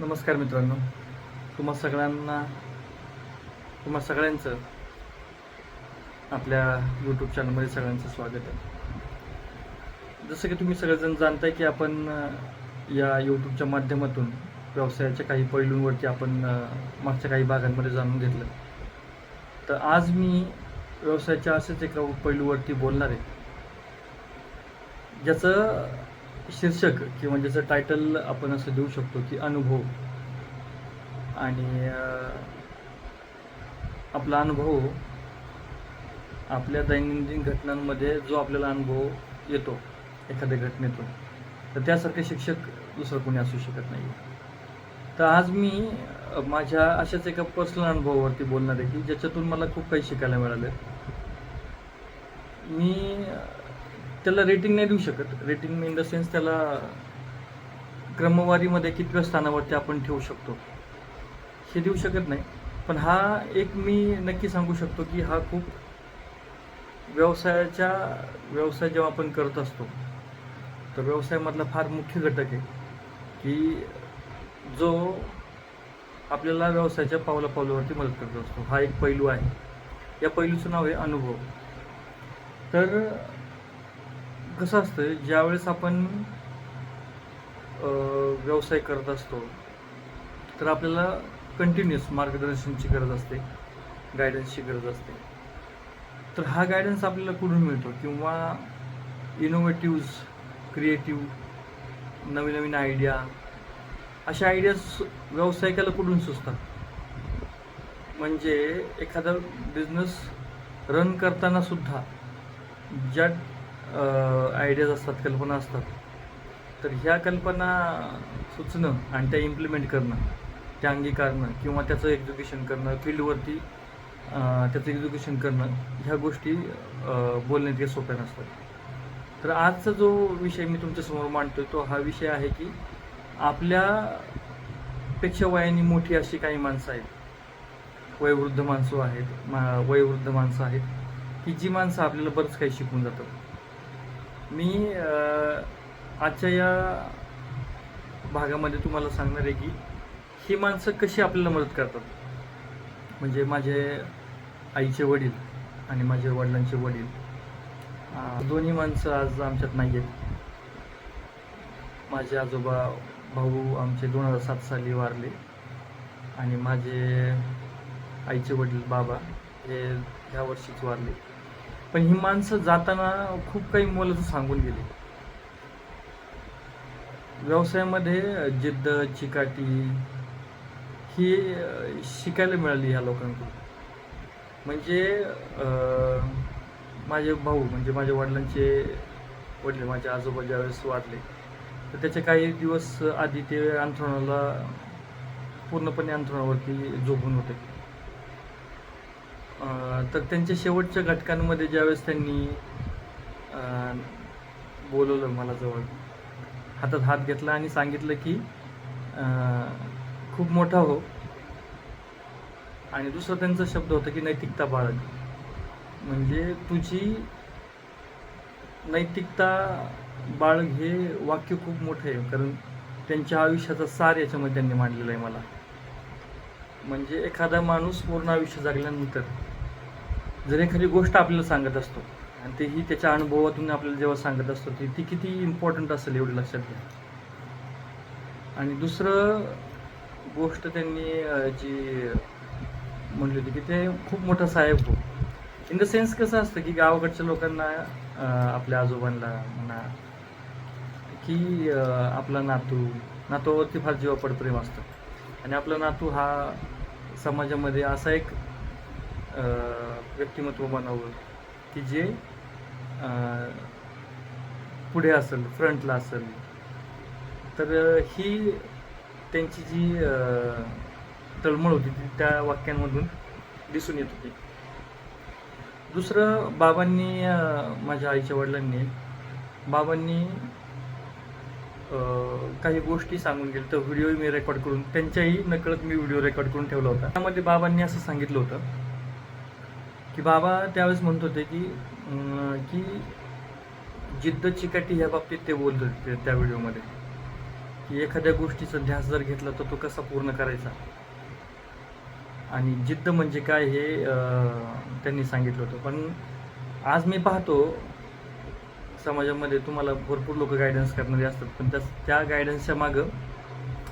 नमस्कार मित्रांनो. तुम्हा सगळ्यांना तुम्हा सगळ्यांचं आपल्या यूट्यूब चॅनलमध्ये सगळ्यांचं स्वागत आहे. जसं की तुम्ही सगळेजण जाणताय की आपण या यूट्यूबच्या माध्यमातून व्यवसायाच्या काही पैलूंवरती आपण मागच्या काही भागांमध्ये जाणून घेतलं. तर आज मी व्यवसायाच्या असेच एका पैलूवरती बोलणार आहे. ज्याचं शीर्षक किंवा ज्याचं टायटल आपण असं देऊ शकतो की अनुभव. आणि आपला अनुभव आपल्या दैनंदिन घटनांमध्ये जो आपल्याला अनुभव येतो एखाद्या घटनेतून तर त्यासारखे शिक्षक दुसरं कोणी असू शकत नाही तर आज मी माझ्या अशाच एका पर्सनल अनुभवावरती बोलणार आहे की ज्याच्यातून मला खूप काही शिकायला मिळालं. मी त्याला रेटिंग नाही देऊ शकत. रेटिंग इन द सेन्स त्याला क्रमवारीमध्ये कितव्या स्थानावरती आपण ठेवू शकतो. हे देऊ शकत नाही. पण हा एक मी नक्की सांगू शकतो की हा खूप व्यवसायाच्या व्यवसाय जेव्हा आपण करत असतो तर व्यवसायामधला फार मुख्य घटक आहे की जो आपल्याला व्यवसायाच्या पावला पावलावरती मदत करत असतो. हा एक पैलू आहे. या पैलूचं नाव आहे अनुभव. तर कसं असतं ज्यावेळेस आपण व्यवसाय करत असतो तर आपल्याला कंटिन्युअस मार्गदर्शनची गरज असते गायडन्सची गरज असते. तर हा गायडन्स आपल्याला कुठून मिळतो? किंवा इनोव्हेटिव्ज क्रिएटिव्ह नवीन नवीन आयडिया अशा आयडियाज व्यावसायिकाला कुठून सुचतात? म्हणजे एखादा बिझनेस रन करताना सुद्धा ज्या आयडियाज असतात कल्पना असतात. तर ह्या कल्पना सुचणं आणि त्या इम्प्लिमेंट करणं त्या अंगीकारणं किंवा त्याचं एक्झिक्युशन करणं फील्डवरती त्याचं एक्झिक्युशन करणं ह्या गोष्टी बोलण्यात सोप्या नसतात. तर आजचा जो विषय मी तुमच्यासमोर मांडतो तो हा विषय आहे की आपल्यापेक्षा वयाने मोठी अशी काही माणसं आहेत. वयोवृद्ध माणसं आहेत मा वयोवृद्ध माणसं आहेत की जी माणसं आपल्याला बरंच काही शिकून जातात. मी आजच्या या भागामध्ये तुम्हाला सांगणार आहे की ही माणसं कशी आपल्याला मदत करतात. म्हणजे माझे आईचे वडील आणि माझे वडिलांचे वडील दोन्ही माणसं आज आमच्यात नाही आहेत. माझे आजोबा भाऊ आमचे दोन हजार सात साली वारले आणि माझे आईचे वडील बाबा हे ह्या वर्षीच वारले. पण ही माणसं जाताना खूप काही मोलाचं सांगून गेली. व्यवसायामध्ये जिद्द चिकाटी ही शिकायला मिळाली ह्या लोकांकडून. म्हणजे माझे भाऊ म्हणजे माझ्या वडिलांचे वडील माझे आजोबा ज्यावेळेस वाढले तर त्याचे काही दिवस आधी ते अंथरुणाला पूर्णपणे अंथरुणावरती झोपून होते. तर त्यांच्या शेवटच्या घटकांमध्ये ज्यावेळेस त्यांनी बोलवलं मला जवळ हातात हात घेतला आणि सांगितलं की खूप मोठा हो. आणि दुसरा त्यांचा शब्द होता की नैतिकता बाळग. म्हणजे तुझी नैतिकता बाळग हे वाक्य खूप मोठं आहे कारण त्यांच्या आयुष्याचा सार याच्यामध्ये त्यांनी मांडलेला आहे मला. म्हणजे एखादा माणूस पूर्ण आयुष्य जगल्यानंतर जर एखादी गोष्ट आपल्याला सांगत असतो आणि तेही त्याच्या अनुभवातून आपल्याला जेव्हा सांगत असतो ती ती किती इम्पॉर्टंट असेल एवढं लक्षात घ्या. आणि दुसरं गोष्ट त्यांनी जी म्हटली होती की ते खूप मोठा साहेब हो इन द सेन्स कसं असतं की गावाकडच्या लोकांना आपल्या आजोबांना म्हणा की आपला नातू नातूवरती फार जीवापड प्रेम असतं. आणि आपला नातू हा समाजामध्ये असा एक व्यक्तिमत्व बनावं. की जे पुढे असेल फ्रंटला असेल. तर ही त्यांची जी अं, तळमळ होती ती त्या वाक्यांमधून दिसून येत होती. दुसरं बाबांनी माझ्या आईच्या वडिलांनी बाबांनी अं, काही गोष्टी सांगून गेल्या तर व्हिडिओ मी रेकॉर्ड करून त्यांच्याही नकळत मी व्हिडिओ रेकॉर्ड करून ठेवला होता. त्यामध्ये बाबांनी असं सांगितलं होतं की बाबा त्यावेळेस म्हणत होते की की जिद्द चिकाटी ह्या बाबतीत ते बोलत होते त्या व्हिडिओमध्ये. की एखाद्या गोष्टीचा ध्यास जर घेतला तर तो कसा पूर्ण करायचा? आणि जिद्द म्हणजे काय हे त्यांनी सांगितलं होतं. पण आज मी पाहतो समाजामध्ये तुम्हाला भरपूर लोक गायडन्स करणारे असतात पण त्या त्या गायडन्सच्या मागं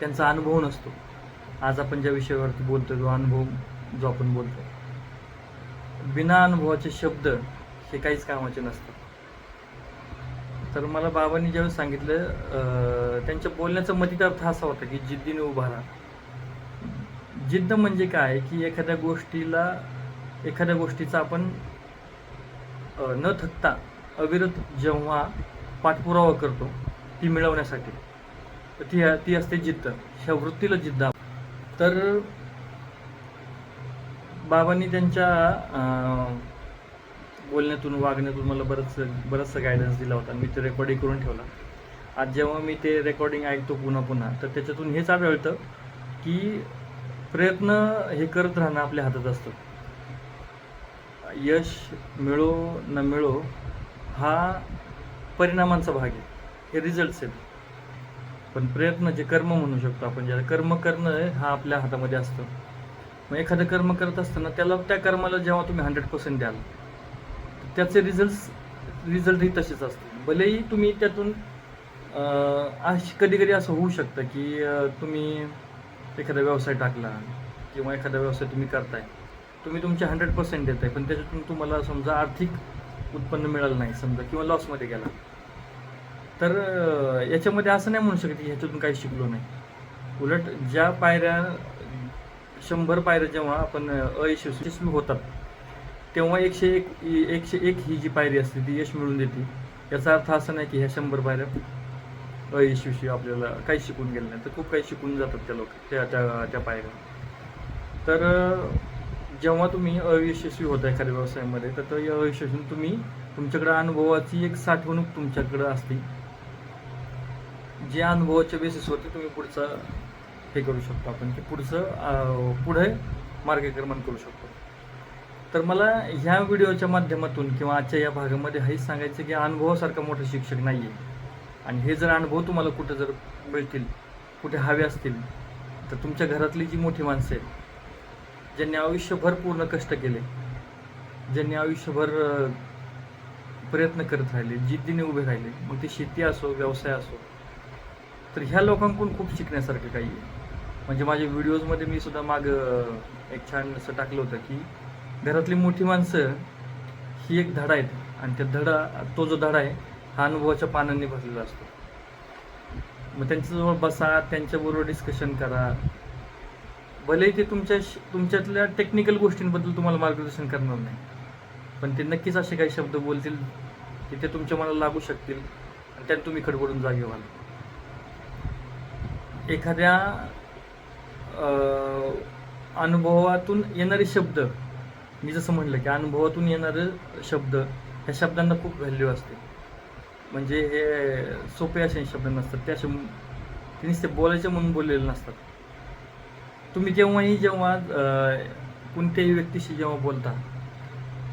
त्यांचा अनुभव नसतो. आज आपण ज्या विषयावरती बोलतो जो अनुभव जो आपण बोलतो बिना अनुभवाचे शब्द हे काहीच कामाचे नसतात. तर मला बाबांनी ज्यावेळेस सांगितलं अं, त्यांच्या बोलण्याचा मतितार्थ असा होता की जिद्दीने उभा राहा. जिद्द म्हणजे काय? की एखाद्या गोष्टीला एखाद्या गोष्टीचा आपण न थकता अविरत जेव्हा पाठपुरावा करतो ती मिळवण्यासाठी. ती ती असते जिद्द. ह्या वृत्तीला जिद्द तर बाबांनी त्यांच्या बोलण्यातून वागण्यातून मला बरंच बरंचसा गायडन्स दिला होता. मी ते रेकॉर्डिंग करून ठेवला. आज जेव्हा मी ते रेकॉर्डिंग ऐकतो पुन्हा पुन्हा तर त्याच्यातून हेच आढळतं की प्रयत्न हे करत राहणं आपल्या हातात असतं. यश मिळो न मिळो हा परिणामांचा भाग आहे. हे रिझल्ट्स आहेत. पण प्रयत्न जे कर्म म्हणू शकतो आपण ज्याला कर्म करणं हा आपल्या हातामध्ये असतं. मग एखादं कर्म करत असताना त्याला त्या कर्माला जेव्हा तुम्ही हंड्रेड पर्सेंट द्याल त्याचे रिझल्ट्स रिझल्टही तसेच असतील. भलेही तुम्ही त्यातून कधी कधी असं होऊ शकतं की तुम्ही एखादा व्यवसाय टाकला किंवा एखादा व्यवसाय तुम्ही करताय तुम्ही तुमचे हंड्रेड पर्सेंट देताय पण त्याच्यातून तुम्हाला समजा आर्थिक उत्पन्न मिळालं नाही समजा किंवा लॉसमध्ये गेला. तर याच्यामध्ये असं नाही म्हणू शकत की ह्याच्यातून काही शिकलो नाही. उलट ज्या पायऱ्या शंभर पायऱ्या जेव्हा आपण अयशस्वी होतात तेव्हा एकशे एक एकशे एक ही जी पायरी असते ती यश मिळून देते. याचा अर्थ असा नाही की ह्या शंभर पायऱ्या अयशस्वी आपल्याला काही शिकून गेलं नाही तर खूप काही शिकून जातात त्या लोक त्या त्या त्या पायऱ्या. तर जेव्हा तुम्ही अयशस्वी होता एखाद्या व्यवसायामध्ये तर अयशस्वी तुम्ही तुमच्याकडे अनुभवाची एक साठवणूक तुमच्याकडे असते. जे अनुभवाच्या बेसिसवरती तुम्ही पुढचा हे करू शकतो आपण की पुढचं पुढे मार्गक्रमण करू शकतो. तर मला ह्या व्हिडिओच्या माध्यमातून किंवा आजच्या या भागामध्ये हेच सांगायचं की अनुभवासारखा मोठा शिक्षक नाही आहे आणि हे जर अनुभव तुम्हाला कुठं जर मिळतील कुठे हवे असतील तर तुमच्या घरातली जी मोठी माणसं आहेत ज्यांनी आयुष्यभर पूर्ण कष्ट केले ज्यांनी आयुष्यभर प्रयत्न करत राहिले जिद्दीने उभे राहिले मग ती शेती असो व्यवसाय असो तर ह्या लोकांकडून खूप शिकण्यासारखं काही आहे. म्हणजे माझ्या व्हिडिओजमध्ये मी सुद्धा माग एक छान असं टाकलं होतं की घरातली मोठी माणसं ही एक धडा आहेत. आणि त्या धडा तो जो धडा आहे हा अनुभवाच्या पानांनी भरलेला असतो. मग त्यांच्याजवळ बसा त्यांच्याबरोबर डिस्कशन करा. भलेही ते तुमच्या तुमच्यातल्या टेक्निकल गोष्टींबद्दल तुम्हाला मार्गदर्शन करणार नाही. पण ते नक्कीच असे काही शब्द बोलतील की ते तुमच्या मनाला लागू शकतील आणि त्यात तुम्ही खडबडून जागे व्हाल. एखाद्या अनुभवातून येणारे शब्द मी जसं म्हणलं की अनुभवातून येणारे शब्द ह्या शब्दांना खूप व्हॅल्यू असते. म्हणजे हे सोपे असे शब्द नसतात. ते असे ते नुसते बोलायचे म्हणून बोललेले नसतात. तुम्ही केव्हाही जेव्हा कोणत्याही व्यक्तीशी जेव्हा बोलता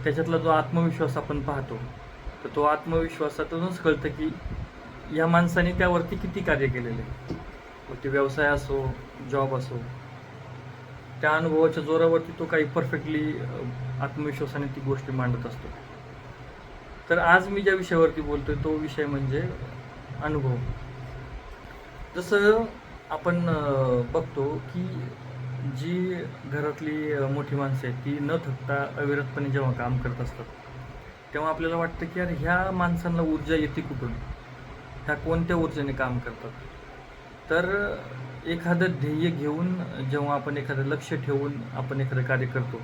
त्याच्यातला जो आत्मविश्वास आपण पाहतो तर तो आत्मविश्वासातूनच कळतं की या माणसाने त्यावरती किती कार्य केलेले आहे. मग ते व्यवसाय असो जॉब असो त्या अनुभवाच्या जोरावरती तो काही परफेक्टली आत्मविश्वासाने ती गोष्टी मांडत असतो. तर आज मी ज्या विषयावरती बोलतोय तो विषय म्हणजे अनुभव. जसं आपण बघतो की जी घरातली मोठी माणसं आहेत ती न थकता अविरतपणे जेव्हा काम करत असतात तेव्हा आपल्याला वाटतं की यार ह्या माणसांना ऊर्जा येते कुठून? ह्या कोणत्या ऊर्जेने काम करतात? तर एखादं ध्येय घेऊन जेव्हा आपण एखादं लक्ष ठेवून आपण एखादं कार्य करतो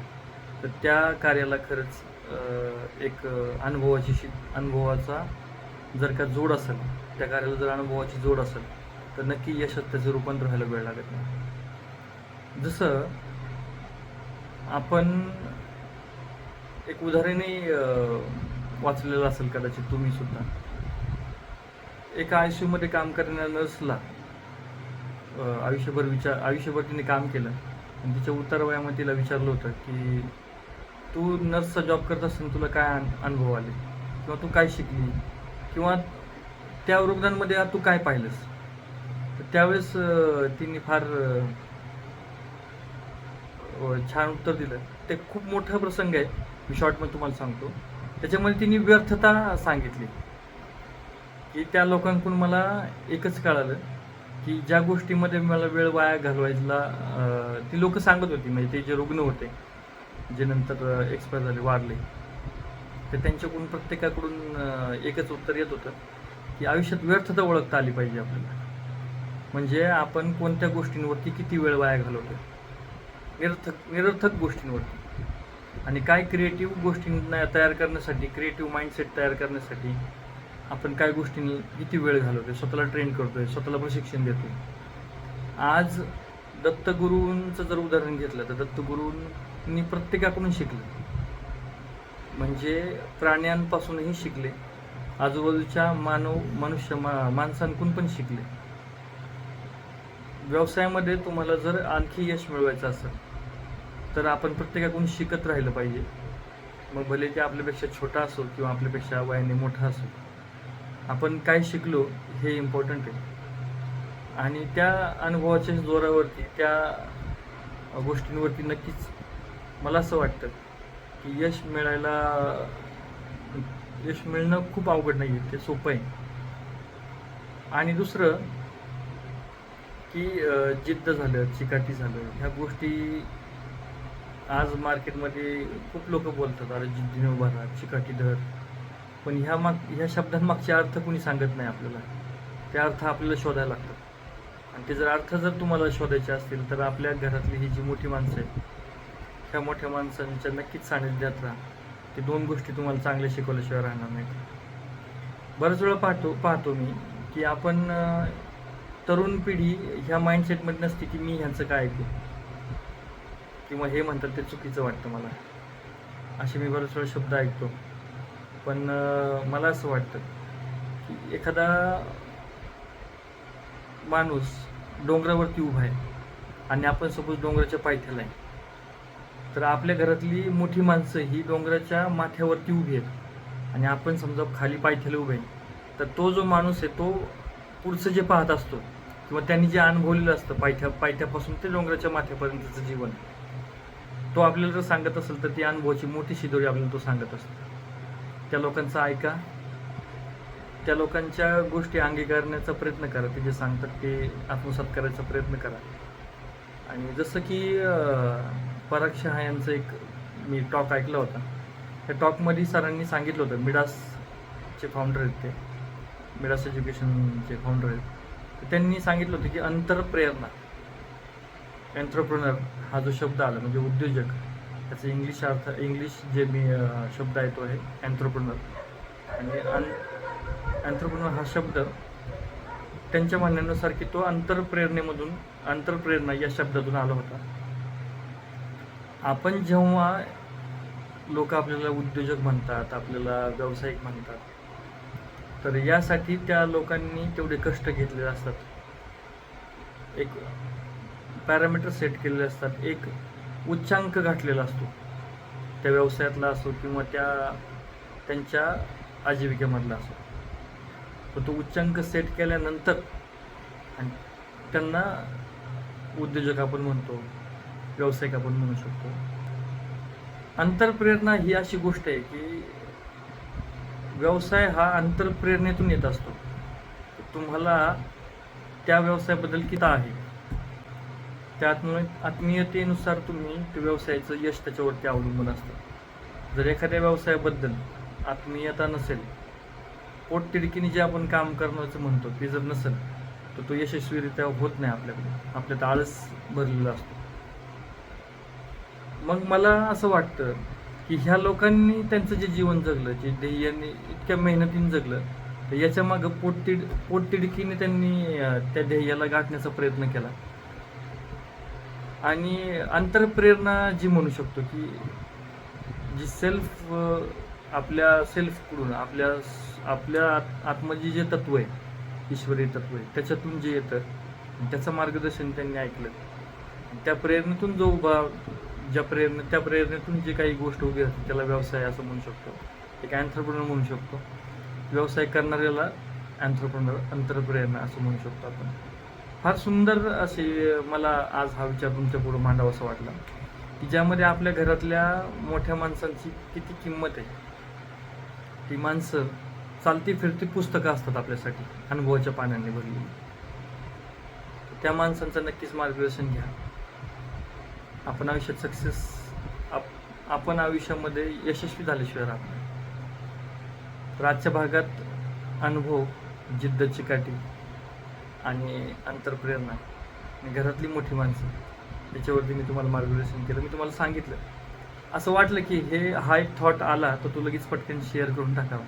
तर त्या कार्याला खरंच एक अनुभवाची शि अनुभवाचा जर का जोड असेल त्या कार्याला जर अनुभवाची जोड असेल तर नक्की यशात त्याचं रूपांतर व्हायला वेळ लागत नाही. जसं आपण एक उदाहरणही वाचलेलं असेल कदाचित तुम्ही सुद्धा. एका आय सी यूमध्ये काम करणाऱ्या नर्सला आयुष्यभर विचार आयुष्यभर तिने काम केलं. आणि तिच्या उत्तर वयामध्ये तिला विचारलं होतं की तू नर्सचा जॉब करत असताना तुला काय अनुभव आले? किंवा तू काय शिकली? किंवा त्या रुग्णांमध्ये तू काय पाहिलंस? तर त्यावेळेस तिने फार छान उत्तर दिलं. ते खूप मोठा प्रसंग आहे. मी शॉर्टमध्ये तुम्हाला सांगतो. त्याच्यामध्ये तिने व्यर्थता सांगितली. की त्या लोकांकडून मला एकच कळालं. की ज्या गोष्टीमध्ये मला वेळ वाया घालवायला ती लोक सांगत होती. म्हणजे ते जे रुग्ण होते जे नंतर एक्सपायर झाले वाढले तर त्यांच्याकडून प्रत्येकाकडून एकच उत्तर येत होतं की आयुष्यात व्यर्थता ओळखता आली पाहिजे आपल्याला. म्हणजे आपण कोणत्या गोष्टींवरती किती वेळ वाया घालवतो निरर्थक निरर्थक गोष्टींवरती. आणि काय क्रिएटिव्ह गोष्टींना तयार करण्यासाठी क्रिएटिव्ह माइंडसेट तयार करण्यासाठी आपण काय गोष्टींनी किती वेळ घालवतोय स्वतःला ट्रेन करतोय स्वतःला प्रशिक्षण देतोय. आज दत्तगुरूंचं जर उदाहरण घेतलं तर दत्तगुरूंनी प्रत्येकाकडून शिकलं. म्हणजे प्राण्यांपासूनही शिकले. आजूबाजूच्या मानव मनुष्य मा माणसांकडून पण शिकले. व्यवसायामध्ये तुम्हाला जर आणखी यश मिळवायचं असेल तर आपण प्रत्येकाकडून शिकत राहिलं पाहिजे. मग भले ते आपल्यापेक्षा छोटा असो किंवा आपल्यापेक्षा वयाने मोठा असो. आपण काय शिकलो हे इम्पॉर्टंट आहे. आणि त्या अनुभवाच्या जोरावरती त्या गोष्टींवरती नक्कीच मला असं वाटतं की यश मिळायला यश मिळणं खूप अवघड नाही आहे ते सोपं आहे. आणि दुसरं की जिद्द झालं चिकाटी झालं ह्या गोष्टी आज मार्केटमध्ये खूप लोक बोलतात अरे जिद्दीने उभा राहा चिकाटी धर. पण ह्या माग ह्या शब्दांमागचे अर्थ कोणी सांगत नाही आपल्याला. ते अर्थ आपल्याला शोधायला लागतात. आणि ते जर अर्थ जर तुम्हाला शोधायचे असतील तर आपल्या घरातली ही जी मोठी माणसं आहेत ह्या मोठ्या माणसांच्या नक्कीच सानिध्यात राहा. ते दोन गोष्टी तुम्हाला चांगल्या शिकवल्याशिवाय राहणार नाहीत. बऱ्याच वेळा पाहतो पाहतो मी की आपण तरुण पिढी ह्या माइंडसेटमध्ये नसते की मी ह्यांचं काय ऐकू? किंवा हे म्हणतात ते चुकीचं वाटतं मला. असे मी बरेच वेळा शब्द ऐकतो. पण मला असं वाटतं की एखादा माणूस डोंगरावरती उभा आहे आणि आपण सपोज डोंगराच्या पायथ्याला आहे तर आपल्या घरातली मोठी माणसं ही डोंगराच्या माथ्यावरती उभी आहेत. आणि आपण समजा खाली पायथ्याला उभे आहे तर तो जो माणूस आहे तो पुढचं जे पाहत असतो किंवा त्यांनी जे अनुभवलेलं असतं पायथ्या पायथ्यापासून ते डोंगराच्या माथ्यापर्यंतचं जीवन तो आपल्याला जर सांगत असेल तर ती अनुभवाची मोठी शिदोरी आपल्याला तो सांगत असतो. त्या लोकांचं ऐका. त्या लोकांच्या गोष्टी अंगीकारण्याचा प्रयत्न करा. ते जे सांगतात ते आत्मसात करायचा प्रयत्न करा. आणि जसं की पराग शहा यांचं एक मी टॉक ऐकला होता. त्या टॉकमध्ये सरांनी सांगितलं होतं मिडासचे फाउंडर आहेत ते. मिडास एज्युकेशनचे फाउंडर आहेत. त्यांनी सांगितलं होतं की अंतरप्रेरणा एंटरप्रेनर हा जो शब्द आला म्हणजे उद्योजक त्याचा इंग्लिश अर्थ इंग्लिश जे मी शब्द आहे तो आहे एंटरप्रेनर आणि एंटरप्रेनर हा शब्द त्यांच्या म्हणण्यानुसार की तो अंतरप्रेरणेमधून अंतरप्रेरणा या शब्दातून आला होता. आपण जेव्हा लोक आपल्याला उद्योजक म्हणतात आपल्याला व्यावसायिक म्हणतात तर यासाठी त्या लोकांनी तेवढे कष्ट घेतलेले असतात. एक पॅरामीटर सेट केलेले असतात. एक उच्चांक गाठलेला असतो. त्या व्यवसायातला असो किंवा त्या त्यांच्या आजीविकेमधला असो. तर तो उच्चांक सेट केल्यानंतर आणि त्यांना उद्योजक आपण म्हणतो व्यावसायिक आपण म्हणू शकतो. अंतरप्रेरणा ही अशी गोष्ट आहे की व्यवसाय हा अंतरप्रेरणेतून येत असतो. तुम्हाला त्या व्यवसायाबद्दल किती आहे? त्या आत्म आत्मीयतेनुसार तुम्ही त्या व्यवसायाचं यश त्याच्यावरती अवलंबून असतं. जर एखाद्या व्यवसायाबद्दल आत्मीयता नसेल पोटतिडकीने जे आपण काम करण्याचं म्हणतो ते जर नसेल तर तो यशस्वीरित्या होत नाही आपल्याकडे. आपल्यात आळस भरलेला असतो. मग मला असं वाटतं की ह्या लोकांनी त्यांचं जे जीवन जगलं जे ध्येयाने इतक्या मेहनतीने जगलं तर याच्या मागं पोटतिड पोटतिडकीने त्यांनी त्या ध्येयाला गाठण्याचा प्रयत्न केला. आणि अंतरप्रेरणा जी म्हणू शकतो की जी सेल्फ आपल्या सेल्फकडून आपल्या आपल्या आत- आतमध्ये जे तत्व आहे ईश्वरी तत्व आहे त्याच्यातून जे येतं त्याचं मार्गदर्शन त्यांनी ऐकलं. त्या प्रेरणेतून जो उभा ज्या प्रेरणे त्या प्रेरणेतून जे काही गोष्ट उभी असते त्याला व्यवसाय असं म्हणू शकतो. एक अँथरप्रनर म्हणू शकतो. व्यवसाय करणाऱ्याला अँथरप्रनर अंतरप्रेरणा असं म्हणू शकतो आपण. फार सुंदर असे मला आज हा विचार तुमच्यापुढे मांडावा असं वाटला. की ज्यामध्ये आपल्या घरातल्या मोठ्या माणसांची किती किंमत आहे. ती माणसं चालती फिरती पुस्तकं असतात आपल्यासाठी अनुभवाच्या पाण्याने भरलेली. त्या माणसांचं नक्कीच मार्गदर्शन घ्या. आपण आयुष्यात सक्सेस आप आपण आयुष्यामध्ये यशस्वी झाल्याशिवाय राहत नाही. तर आजच्या भागात अनुभव जिद्दची चिकाटी. आणि अंतरप्रेरणा. आणि घरातली मोठी माणसं. याच्यावरती मी तुम्हाला मार्गदर्शन केलं. मी तुम्हाला सांगितलं. असं वाटलं की हे हा एक थॉट आला तर तू लगेच पटकन शेअर करून टाकावं.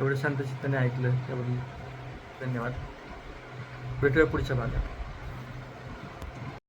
एवढं शांत चित्ताने ऐकलं. त्याबद्दल धन्यवाद. भेटूया पुढच्या भागात.